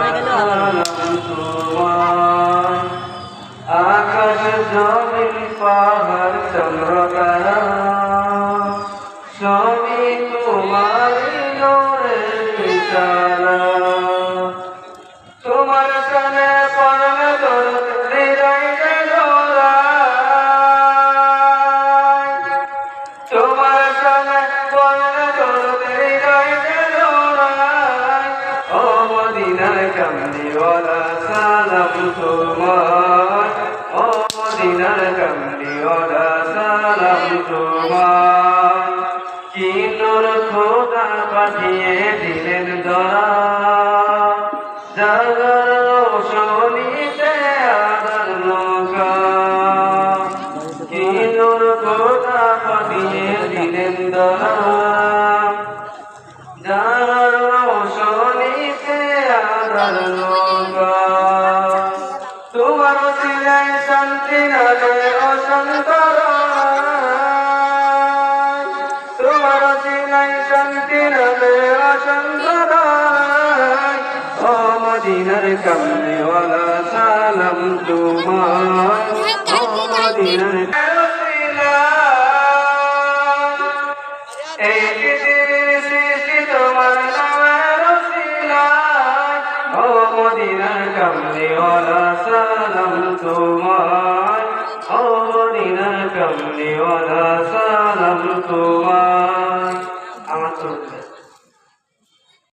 হয়ে গেল আকাশ জমিন পাহাড় চন্দ্র তারা সবই তোমার তোমার কানে পড়লে তোর হৃদয় তোমার মদিনার কামলিওয়ালা সালাম তোমার ও মদিনার কামলিওয়ালা সালাম তোমার কি নূর খোদা পাঠিয়ে দিলেন দরা? জাগার রোশনীতে আদার নৌকা কি নূর খোদা পাঠিয়ে দিলেন দরা? জাগার তোমার সিলাই শান্তি নামে অসন্তর তোমার সিলাই শান্তি নামে অসন্তর ও মদিনার কামলিওয়ালা সালাম তোমার ও মদিনার এই পৃথিবীর সৃষ্টি তোমার মদিনার কামলিওয়ালা সালাম তোমার ও সালাম তোমার